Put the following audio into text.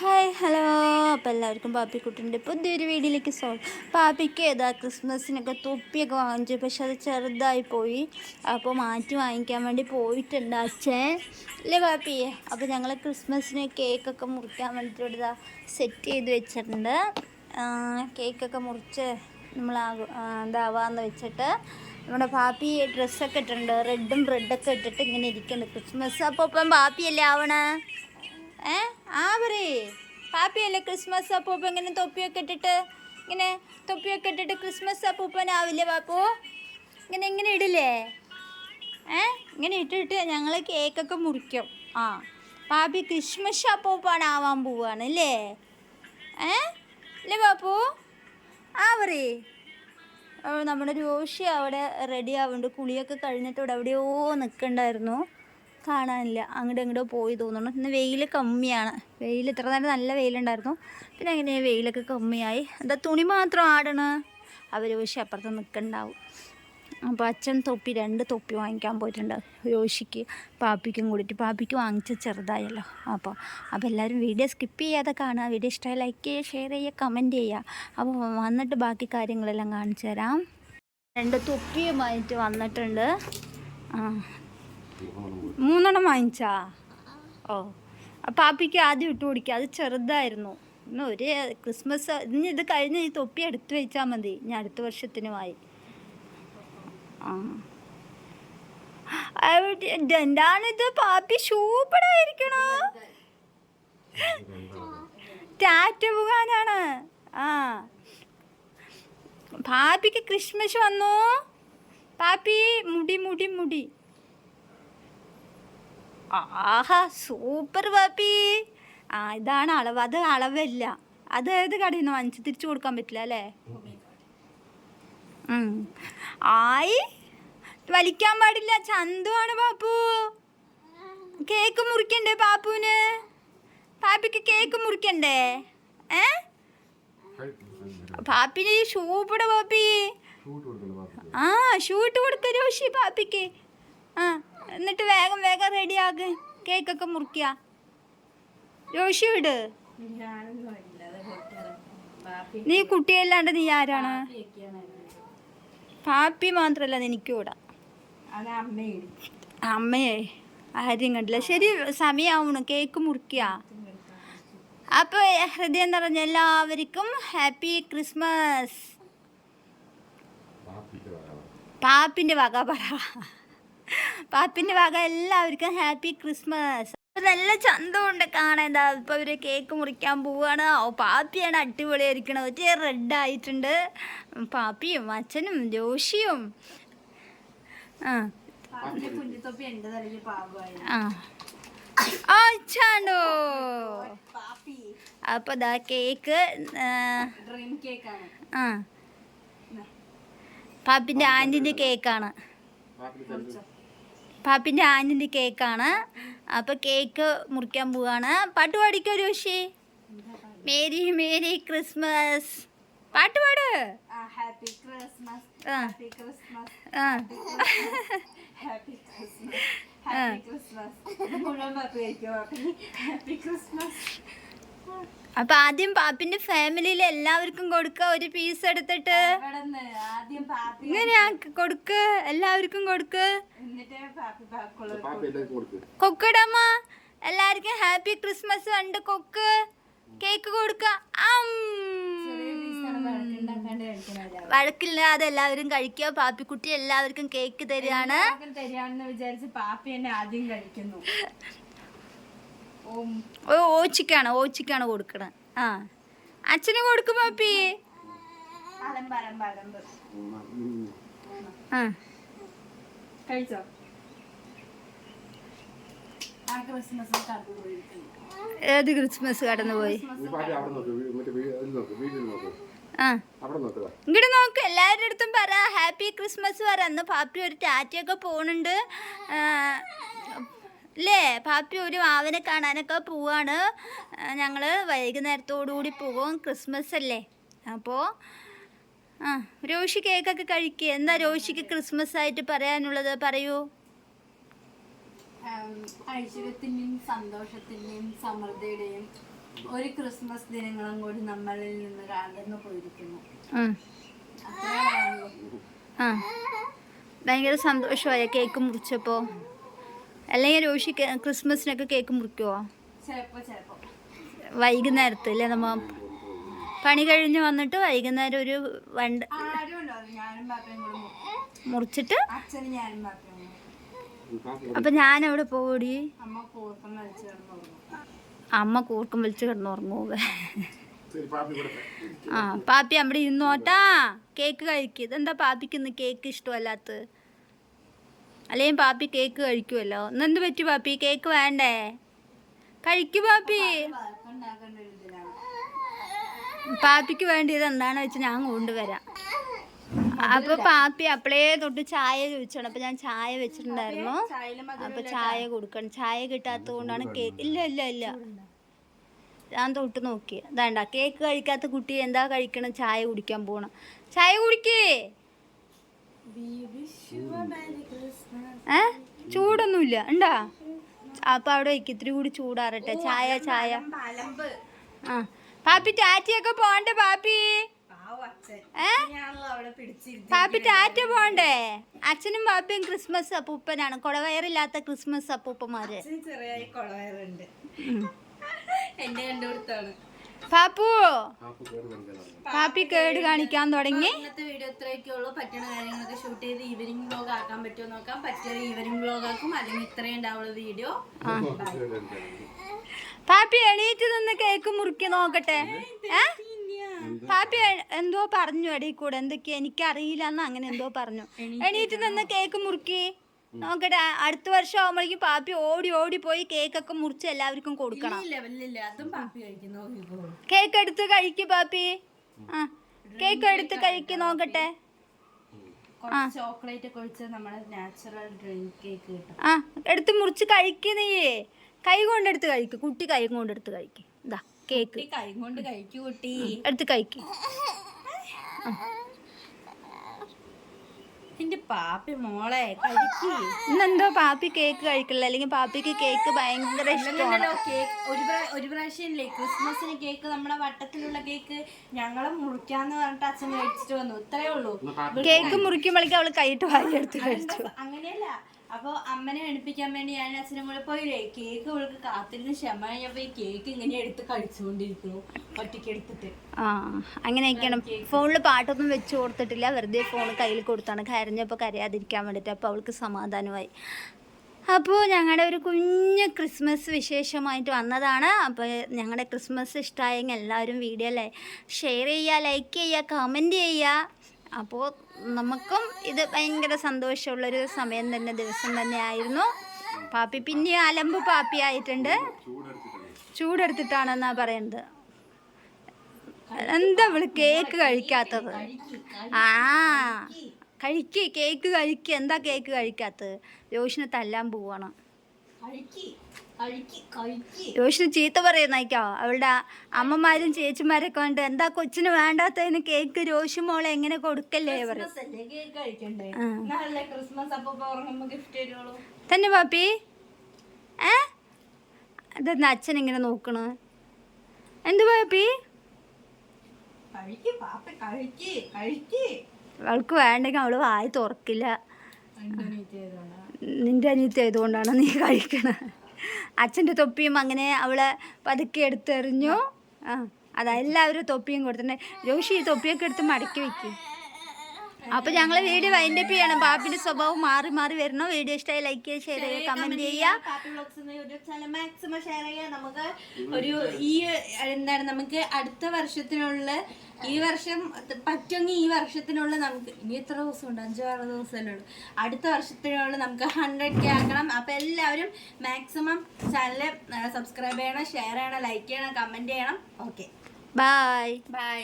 Hi hello. അപ്പോൾ എല്ലാവർക്കും പാപ്പിക്കുട്ടിന്റെ പുതിയൊരു വീഡിയോയിലേക്ക് സോ പാപ്പിക്ക് ഏതാ ക്രിസ്മസിനൊക്കെ തൊപ്പിയൊക്കെ വാങ്ങിച്ചു പക്ഷെ അത് ചെറുതായി പോയി. അപ്പോൾ മാറ്റി വാങ്ങിക്കാൻ വേണ്ടി പോയിട്ടുണ്ട് അച്ഛൻ. അല്ലേ പാപ്പിയെ അപ്പോൾ ഞങ്ങൾ ക്രിസ്മസിന് കേക്കൊക്കെ മുറിക്കാൻ വേണ്ടിയിട്ട് ഇവിടെ സെറ്റ് ചെയ്ത് വെച്ചിട്ടുണ്ട്. കേക്കൊക്കെ മുറിച്ച് നമ്മൾ ഇതാവാന്ന് വെച്ചിട്ട് നമ്മുടെ പാപ്പി ഡ്രസ്സൊക്കെ ഇട്ടിട്ടുണ്ട്. റെഡും റെഡൊക്കെ ഇട്ടിട്ട് ഇങ്ങനെ ഇരിക്കുന്നുണ്ട് ക്രിസ്മസ്. അപ്പോൾ ഇപ്പം പാപ്പിയല്ലേ ആവണേ? ഏ? ആ പറയേ. പാപ്പിയല്ലേ ക്രിസ്മസ് അപ്പൂപ്പ ഇങ്ങനെ തൊപ്പിയൊക്കെ ഇട്ടിട്ട് ഇങ്ങനെ തൊപ്പിയൊക്കെ ഇട്ടിട്ട് ക്രിസ്മസ് അപ്പൂപ്പനാവില്ലേ പാപ്പു? ഇങ്ങനെ ഇങ്ങനെ ഇടില്ലേ? ഏ? ഇങ്ങനെ ഇട്ടിട്ട് ഞങ്ങൾ കേക്കൊക്കെ മുറിക്കും. ആ. പാപ്പി ക്രിസ്മസ് അപ്പൂപ്പാനാവാൻ പോവാണ് അല്ലേ ഏ? അല്ലേ പാപ്പു? ആ പറയേ. നമ്മുടെ രോഷി അവിടെ റെഡി ആവുന്നുണ്ട്. കുളിയൊക്കെ കഴിഞ്ഞിട്ട് ഇവിടെ എവിടെയോ നിൽക്കണ്ടായിരുന്നു. കാണാനില്ല. അങ്ങോട്ടും ഇങ്ങോട്ടും പോയി തോന്നുന്നു. ഇന്ന് വെയിൽ കമ്മിയാണ്. വെയിൽ ഇത്ര നേരം നല്ല വെയിലുണ്ടായിരുന്നു. പിന്നെ അങ്ങനെ വെയിലൊക്കെ കമ്മിയായി. എന്താ തുണി മാത്രം ആടണ? അവർ രോഷി അപ്പുറത്ത് നിൽക്കണ്ടാവും. അപ്പോൾ അച്ഛൻ തൊപ്പി രണ്ട് തൊപ്പി വാങ്ങിക്കാൻ പോയിട്ടുണ്ട് രോഷിക്ക് പാപ്പിക്കും കൂടിയിട്ട്. പാപ്പിക്ക് വാങ്ങിച്ച ചെറുതായല്ലോ. അപ്പോൾ അപ്പോൾ എല്ലാവരും വീഡിയോ സ്കിപ്പ് ചെയ്യാതെ കാണുക. വീഡിയോ ഇഷ്ടമായി ലൈക്ക് ചെയ്യുക ഷെയർ ചെയ്യുക കമന്റ് ചെയ്യുക. അപ്പോൾ വന്നിട്ട് ബാക്കി കാര്യങ്ങളെല്ലാം കാണിച്ചു തരാം. രണ്ട് തൊപ്പിയുമായിട്ട് വന്നിട്ടുണ്ട്. മൂന്നെണ്ണം വാങ്ങിച്ചാ? ഓ. പാപ്പിക്ക് ആദ്യം ഇട്ട് കൊടുക്കുക അത് ചെറുതായിരുന്നു. ഇന്ന് ഒരു ക്രിസ്മസ് ഇനി ഇത് കഴിഞ്ഞ് ഈ തൊപ്പി എടുത്തു വെച്ചാൽ മതി. ഇനി അടുത്ത വർഷത്തിനുമായി. ആ. എന്താണിത്? പാപ്പി സൂപ്പറായിരിക്കണോ ടാറ്റ പോകാനാണ് ആ. പാപ്പിക്ക് ക്രിസ്മസ് വന്നു. പാപ്പി മുടി മുടി മുടി. ആഹാ സൂപ്പർ പാപ്പി. ആ ഇതാണ് അളവ്. അത് അളവല്ല. അത് ഏത് കടയിൽ നിന്ന് വാങ്ങിച്ച്? തിരിച്ചു കൊടുക്കാൻ പറ്റില്ല അല്ലേ. ആയി. വലിക്കാൻ പാടില്ല. ചന്തുവാണ് പാപ്പു. കേക്ക് മുറിക്കണ്ടേ പാപ്പുവിന്? പാപ്പിക്ക് കേക്ക് മുറിക്കണ്ടേ? ഏ? പാപ്പിന് ഷൂപ്പിട പാപ്പി? ആ ഷൂട്ട് കൊടുക്ക രോഷി പാപ്പിക്ക്. ആ. എന്നിട്ട് വേഗം വേഗം റെഡി ആക്ക്. കേക്കൊക്കെ മുറിക്കുക രോഷി വിട്. നീ കുട്ടിയല്ലാണ്ട് നീ ആരാണ്? പാപ്പി മാത്രല്ല എനിക്ക് കൂടാ അമ്മയെ. ആരും കണ്ടില്ല. ശരി സമയമാവണം കേക്ക് മുറിക്കുക അപ്പോൾ ഹൃദയം നിറഞ്ഞ എല്ലാവർക്കും ഹാപ്പി ക്രിസ്മസ് പാപ്പിന്റെ വക പറ. പാപ്പിന്റെ ഭാഗം എല്ലാവർക്കും ഹാപ്പി ക്രിസ്മസ്. നല്ല ചന്തമുണ്ട് കാണാൻ. എന്താ ഇപ്പൊ അവർ കേക്ക് മുറിക്കാൻ പോവാണ്. ഓ പാപ്പിയാണ് അടിപൊളിയായിരിക്കണം ഒറ്റ റെഡ് ആയിട്ടുണ്ട്. പാപ്പിയും അച്ഛനും ജോഷിയും. ആ. ആ. അപ്പൊ ദാ കേക്ക് ആ, ഡ്രീം കേക്കാണ് ആ. പാപ്പിന്റെ ആന്റിന്റെ കേക്കാണ്. പാപ്പിന്റെ ആന്റിന്റെ കേക്കാണ്. അപ്പോൾ കേക്ക് മുറിക്കാൻ പോവാണ്. പാട്ട് പാടിക്കോ രോഷി മേരി മേരി ക്രിസ്മസ്. പാട്ട് പാട്. Happy Christmas happy Christmas happy Christmas happy Christmas happy Christmas. അപ്പം ആദ്യം പാപ്പിന്റെ ഫാമിലിയിൽ എല്ലാവർക്കും കൊടുക്ക. ഒരു പീസ് എടുത്തിട്ട്. ഇങ്ങനെയാ കൊടുക്ക്. എല്ലാവർക്കും കൊടുക്ക്. കൊക്കിടമ്മ എല്ലാവർക്കും ഹാപ്പി ക്രിസ്മസ് ഉണ്ട് കൊക്ക്. കേക്ക് കൊടുക്ക. വഴക്കില്ലാതെ എല്ലാവരും കഴിക്കുക. പാപ്പിക്കുട്ടി എല്ലാവർക്കും കേക്ക് തരികയാണ്. വിചാരിച്ച് പാപ്പി എന്നെ ആദ്യം കഴിക്കുന്നു. ഓം. ഓ ഓച്ചിക്കാണ് ഓച്ചിക്കാണ് കൊടുക്കണം. ആ. അച്ഛന് കൊടുക്കും പാപ്പി. ആ. കഴിച്ചോ? ഏത് ക്രിസ്മസ് കടന്നു പോയി? ഇങ്ങോട്ട് നോക്ക് എല്ലാവരുടെ അടുത്തും പറ ഹാപ്പി ക്രിസ്മസ് പറ. അന്ന് പാപ്പി ഒരു ടാറ്റയൊക്കെ പോണുണ്ട്. അല്ലേ പാപ്പി ഒരു മാവനെ കാണാനൊക്കെ പോവാണ്. ഞങ്ങൾ വൈകുന്നേരത്തോടു കൂടി പോകും ക്രിസ്മസ് അല്ലേ? അപ്പോൾ ആ രോഷി കേക്കൊക്കെ കഴിക്കുക എന്താ രോഷിക്ക് ക്രിസ്മസ് ആയിട്ട് പറയാനുള്ളത്? പറയൂ. ഐശ്വര്യത്തിന്റെയും സന്തോഷത്തിന്റെയും സമൃദ്ധിയുടെയും ഒരു ക്രിസ്മസ് ദിനങ്ങളും കൂടി നമ്മളിൽ നിന്ന് അകന്നു പോയിരിക്കുന്നു. ആ ഭയങ്കര സന്തോഷമായ കേക്ക് മുറിച്ചപ്പോ? അല്ലെങ്കിൽ രോഷി ക്രിസ്മസിനൊക്കെ കേക്ക് മുറിക്കുവോ? വൈകുന്നേരത്ത് അല്ലേ നമ്മ പണി കഴിഞ്ഞ് വന്നിട്ട് വൈകുന്നേരം ഒരു വണ്ട് മുറിച്ചിട്ട്? അപ്പൊ ഞാൻ എവിടെ പോടി അമ്മ കൂർക്കം വലിച്ചു കിടന്നുറങ്ങുവേ? ആ പാപ്പി അവിടെ ഇന്നോട്ടാ കേക്ക് കഴിക്കും. ഇതെന്താ പാപ്പിക്ക് ഇന്ന് കേക്ക് ഇഷ്ടമല്ലാത്ത? അല്ലെങ്കിൽ പാപ്പി കേക്ക് കഴിക്കുമല്ലോ ഇന്നെന്ത് പറ്റി പാപ്പി? കേക്ക് വേണ്ടേ? കഴിക്കു പാപ്പി. പാപ്പിക്ക് വേണ്ടിയത് എന്താണെന്ന് വെച്ചാൽ ഞാൻ കൊണ്ടുവരാം. അപ്പൊ പാപ്പി അപ്പളേ തൊട്ട് ചായ ചോദിച്ചാണ്. അപ്പൊ ഞാൻ ചായ വെച്ചിട്ടുണ്ടായിരുന്നു. അപ്പൊ ചായ കൊടുക്കണം. ചായ കിട്ടാത്തത് കൊണ്ടാണ് കേക്ക് ഇല്ല ഇല്ല ഇല്ല. ഞാൻ തൊട്ട് നോക്കി. അതാണ്ട കേക്ക് കഴിക്കാത്ത കുട്ടി എന്താ കഴിക്കണം? ചായ കുടിക്കാൻ പോണം. ചായ കുടിക്കേ. ഏ? ചൂടൊന്നുമില്ല. ഉണ്ടാ അപ്പൊ അവിടെ ഇത്തിരി കൂടി ചൂടാറട്ടെ. ചായ ചായ. ആ. പാപ്പി ടാറ്റയൊക്കെ പോണ്ടേ പാപ്പി? പാപ്പി ടാറ്റ പോണ്ടേ അച്ഛനും പാപ്പിയും ക്രിസ്മസ് അപ്പൂപ്പനാണ്. കൊളവയറില്ലാത്ത ക്രിസ്മസ് അപ്പൂപ്പന്മാര്. പാപ്പു പാപ്പി കേട് കാണിക്കാൻ തുടങ്ങി. ഇത്രയൊക്കെ ഉള്ളൂ. പറ്റണ കാര്യങ്ങളൊക്കെ ഷൂട്ട് ചെയ്ത് ഈവനിങ് വ്ലോഗ് ആക്കാൻ പറ്റുമോ നോക്കാം. പറ്റിയ ഈവനിങ് വ്ലോഗ് ആക്കും. അല്ലെങ്കിൽ ഇത്രയും ഉണ്ടാവുള്ള വീഡിയോ പാപ്പി എണീറ്റ് നിന്ന് കേക്ക് മുറുക്കി നോക്കട്ടെ. പാപ്പി എന്തോ പറഞ്ഞു എടീ കൂടെ. എന്തൊക്കെയാ? എനിക്കറിയില്ല എന്ന് അങ്ങനെ എന്തോ പറഞ്ഞു. എണീറ്റ് നിന്ന് കേക്ക് മുറുക്കി നോക്കട്ടെ. അടുത്ത വർഷം ആവുമ്പോഴേക്കും പാപ്പി ഓടി ഓടി പോയി കേക്കൊക്കെ മുറിച്ച് എല്ലാവർക്കും കൊടുക്കണം. കേക്ക് എടുത്ത് കഴിക്കും പാപ്പി. ആ. കേക്ക് എടുത്ത് കഴിക്ക് നോക്കട്ടെ. ചോക്ലേറ്റ് ഒക്കെ ഒഴിച്ച് നമ്മുടെ നാച്ചുറൽ ഡ്രിങ്ക് കേക്ക് കിട്ടും. ആ എടുത്ത് മുറിച്ച് കഴിക്ക് നീ. കൈ കൊണ്ടെടുത്ത് കഴിക്ക് കുട്ടി കൈ കൊണ്ടെടുത്ത് കഴിക്ക്. ഇതാ കേക്ക്. കൈ കൊണ്ട് കഴിക്കൂ കുട്ടി. എടുത്ത് കഴിക്ക്. എന്റെ പാപ്പി മോളെ കഴിക്കൂ. ഇന്നെന്തോ പാപ്പി കേക്ക് കഴിക്കില്ല? അല്ലെങ്കിൽ പാപ്പിക്ക് കേക്ക് ഭയങ്കര ഇഷ്ടമാണ്. കേക്ക് ഒരു ഒരു ക്രിസ്മസിന് കേക്ക് നമ്മുടെ വട്ടത്തിലുള്ള കേക്ക് ഞങ്ങളെ മുറിക്കാന്ന് പറഞ്ഞിട്ട് അച്ഛൻ കഴിച്ചിട്ട് വന്നു. ഇത്രേ ഉള്ളൂ. കേക്ക് മുറിക്കുമ്പോഴേക്കും അവൾ കൈയിട്ട് വാരി എടുത്ത് കഴിച്ചു. അങ്ങനെയല്ല. അപ്പൊ അമ്മനെ എണിപ്പിക്കാൻ വേണ്ടി ഞാൻ അച്ഛനും കൂടെ പോയില്ലേ? കേക്ക് അവൾക്ക് കാത്തിരുന്ന് ക്ഷമ കഴിഞ്ഞപ്പോ ഈ കേക്ക് ഇങ്ങനെ എടുത്ത് കഴിച്ചുകൊണ്ടിരിക്കുന്നു ഒറ്റയ്ക്ക് എടുത്തിട്ട്. ആ അങ്ങനെയൊക്കെയാണ്. ഫോണിൽ പാട്ടൊന്നും വെച്ച് കൊടുത്തിട്ടില്ല. വെറുതെ ഫോൺ കയ്യിൽ കൊടുത്താണ്. കരഞ്ഞപ്പോൾ കരയാതിരിക്കാൻ വേണ്ടിയിട്ട് അപ്പോൾ അവൾക്ക് സമാധാനമായി. അപ്പോൾ ഞങ്ങളുടെ ഒരു കുഞ്ഞ് ക്രിസ്മസ് വിശേഷമായിട്ട് വന്നതാണ്. അപ്പോൾ ഞങ്ങളുടെ ക്രിസ്മസ് ഇഷ്ടമായെങ്കിൽ എല്ലാവരും വീഡിയോ ഷെയർ ചെയ്യുക ലൈക്ക് ചെയ്യുക കമന്റ് ചെയ്യുക. അപ്പോൾ നമുക്കും ഇത് ഭയങ്കര സന്തോഷമുള്ളൊരു സമയം തന്നെ ദിവസം തന്നെ ആയിരുന്നു. പാപ്പി പിന്നെ അലമ്പ് പാപ്പി ആയിട്ടുണ്ട്. ചൂടെടുത്തിട്ടാണെന്നാ പറയുന്നത് എന്താ അവൾ കേക്ക് കഴിക്കാത്തത്? ആ കഴിക്ക് കേക്ക് കഴിക്ക്. എന്താ കേക്ക് കഴിക്കാത്തത്? രോഷിനെ തല്ലാൻ പോവാണ്. രോഷിന് ചീത്ത പറയുന്നേക്കോ അവളുടെ അമ്മമാരും ചേച്ചിമാരൊക്കെ ഉണ്ട് എന്താ കൊച്ചിന് വേണ്ടാത്തതിന് കേക്ക് രോഷി മോളെ എങ്ങനെ കൊടുക്കല്ലേ പറയും. തന്നെ പാപ്പി. ഏ? അതെന്താ അച്ഛൻ ഇങ്ങനെ നോക്കണ്? എന്ത് പാപ്പി? അവൾക്ക് വേണ്ടെങ്കിൽ അവൾ വായി തുറക്കില്ല. നിന്റെ അനിയത്തി ആയതുകൊണ്ടാണ് നീ കഴിക്കണത് അച്ഛന്റെ തൊപ്പിയും അങ്ങനെ അവളെ പതുക്കെ എടുത്തെറിഞ്ഞു. ആ അതാ എല്ലാവരും തൊപ്പിയും കൊടുത്തിട്ടുണ്ട്. ജോഷി ഈ തൊപ്പിയൊക്കെ എടുത്ത് മടക്കി വെക്കും. അപ്പോൾ ഞങ്ങൾ വീഡിയോ വൈൻഡ് അപ്പ് ചെയ്യണം. പാപ്പിന്റെ സ്വഭാവം മാറി മാറി വരണം. വീഡിയോ ഇഷ്ടമായി ലൈക്ക് ചെയ്യുക ഷെയർ ചെയ്യുക കമന്റ് ചെയ്യുക മാക്സിമം ഷെയർ നമുക്ക് ഒരു ഈ എന്താണ് നമുക്ക് അടുത്ത വർഷത്തിനുള്ള ഈ വർഷം പറ്റുമെങ്കിൽ ഈ വർഷത്തിനുള്ള നമുക്ക് ഇനി എത്ര ദിവസം ഉണ്ട് അഞ്ചോ ആറ് ദിവസമല്ലേ ഉള്ളൂ. അടുത്ത വർഷത്തിനുള്ള നമുക്ക് ഹൺഡ്രഡ് കെ ആക്കണം. അപ്പം എല്ലാവരും മാക്സിമം ചാനൽ സബ്സ്ക്രൈബ് ചെയ്യണം ഷെയർ ചെയ്യണം ലൈക്ക് ചെയ്യണം കമന്റ് ചെയ്യണം. Okay bye bye